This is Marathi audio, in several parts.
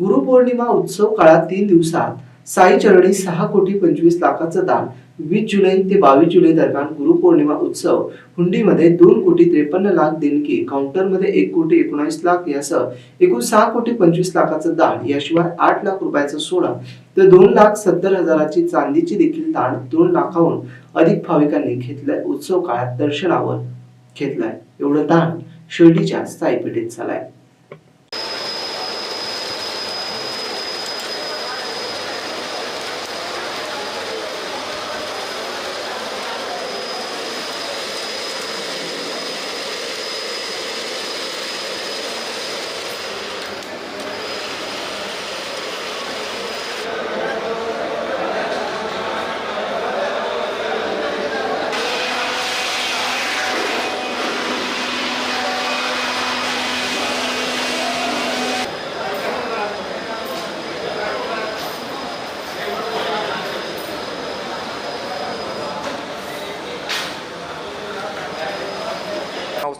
गुरुपौर्णिमा उत्सव काळात तीन दिवसात साई चरणी सहा कोटी पंचवीस लाखाचं दान. वीस जुलै ते बावीस जुलै दरम्यान गुरुपौर्णिमा उत्सव. हुंडीमध्ये दोन कोटी त्रेपन्न लाख देणगी काउंटरमध्ये एक कोटी एकोणीस लाख यासह एकूण सहा कोटी पंचवीस लाखाचं दान. याशिवाय आठ लाख रुपयाचं सोडा तर दोन लाख सत्तर हजाराची चांदीची देखील दान दोन लाखाहून अधिक भाविकांनी घेतलंय. उत्सव काळात दर्शनावर घेतलाय. एवढं दान शिर्डीच्या साईपेठेत झालाय.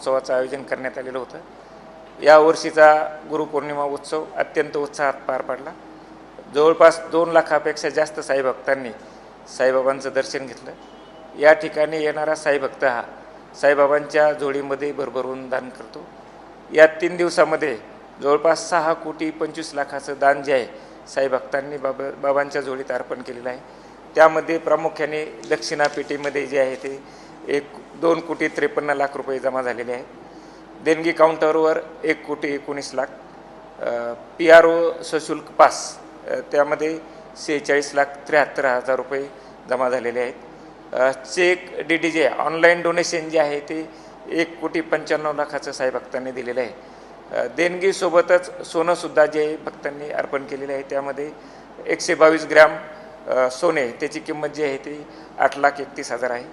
उत्सवाचं आयोजन करण्यात आलेलं होतं. यावर्षीचा गुरुपौर्णिमा उत्सव अत्यंत उत्साहात पार पडला. जवळपास दोन लाखापेक्षा जास्त साईभक्तांनी साईबाबांचं दर्शन घेतलं. या ठिकाणी येणारा साईभक्त हा साईबाबांच्या जोडीमध्ये भरभरून दान करतो. या तीन दिवसामध्ये जवळपास सहा कोटी पंचवीस लाखाचं दान जे आहे साईभक्तांनी बाबा बाबांच्या जोडीत अर्पण केलेलं आहे. त्यामध्ये प्रामुख्याने दक्षिणा पेटीमध्ये जे आहे ते एक दोन कोटी त्रेपन्न लाख रुपये जमा झालेले आहेत. देणगी काउंटरवर एक कोटी एकोणीस लाख. पी आर ओ सशुल्क पास त्यामध्ये सेहेचाळीस लाख त्र्याहत्तर हजार रुपये जमा झालेले आहेत. चेक डी डी जे ऑनलाईन डोनेशन जे आहे ते एक कोटी पंच्याण्णव लाखाचं साई भक्तांनी दिलेलं आहे. देणगीसोबतच सोनंसुद्धा जे भक्तांनी अर्पण केलेलं आहे त्यामध्ये एकशे बावीस ग्रॅम सोने त्याची किंमत जी आहे ती आठ लाख एकतीस हजार आहे.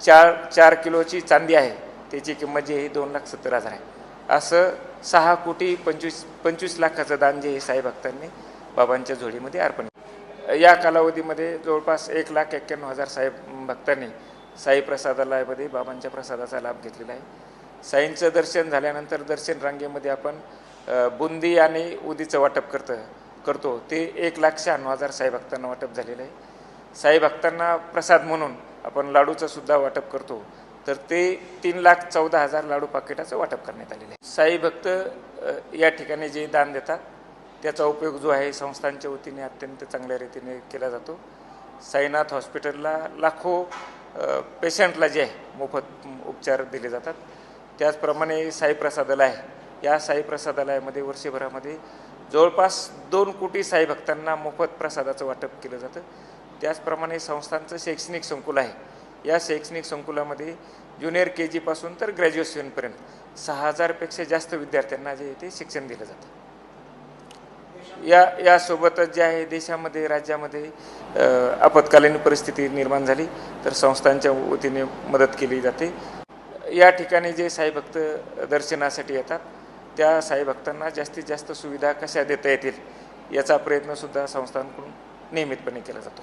चार चार किलोची चांदी आहे. त्याची किंमत जी आहे दोन लाख सत्तर हजार आहे. असं सहा कोटी पंचवीस पंचवीस लाखाचं दान जे आहे साई भक्तांनी बाबांच्या झोडीमध्ये अर्पण या कालावधीमध्ये जवळपास एक लाख एक्क्याण्णव हजार साई भक्तांनी साई प्रसादालयामध्ये बाबांच्या प्रसादाचा लाभ घेतलेला आहे. साईंचं दर्शन झाल्यानंतर दर्शन रांगेमध्ये आपण बुंदी आणि उदीचं वाटप करतं करतो. ते एक लाख शहाण्णव हजार साई भक्तांना वाटप झालेलं आहे. साई भक्तांना प्रसाद म्हणून आपण लाडूचं सुद्धा वाटप करतो तर ते तीन लाख चौदा हजार लाडू पाकिटाचं वाटप करण्यात आलेलं आहे. साई भक्त या ठिकाणी जे दान देतात त्याचा उपयोग जो आहे संस्थांच्या वतीने अत्यंत चांगल्या रीतीने केला जातो. साईनाथ हॉस्पिटलला लाखो पेशंटला जे आहे मोफत उपचार दिले जातात. त्याचप्रमाणे साई प्रसादालय या साई प्रसादालयामध्ये वर्षभरामध्ये जवळपास दोन कोटी साई भक्तांना मोफत प्रसादाचं वाटप केलं जातं. त्याचप्रमाणे संस्थांचं शैक्षणिक संकुल आहे. या शैक्षणिक संकुलामध्ये ज्युनियर के जीपासून तर ग्रॅज्युएशनपर्यंत सहा हजारपेक्षा जास्त विद्यार्थ्यांना जे आहे ते शिक्षण दिलं जातं. या यासोबतच जे आहे देशामध्ये राज्यामध्ये आपत्कालीन परिस्थिती निर्माण झाली तर संस्थांच्या वतीने मदत केली जाते. या ठिकाणी जे साईभक्त दर्शनासाठी येतात त्या साईभक्तांना जास्तीत जास्त सुविधा कशा देता येतील याचा प्रयत्नसुद्धा संस्थांकडून नियमितपणे केला जातो.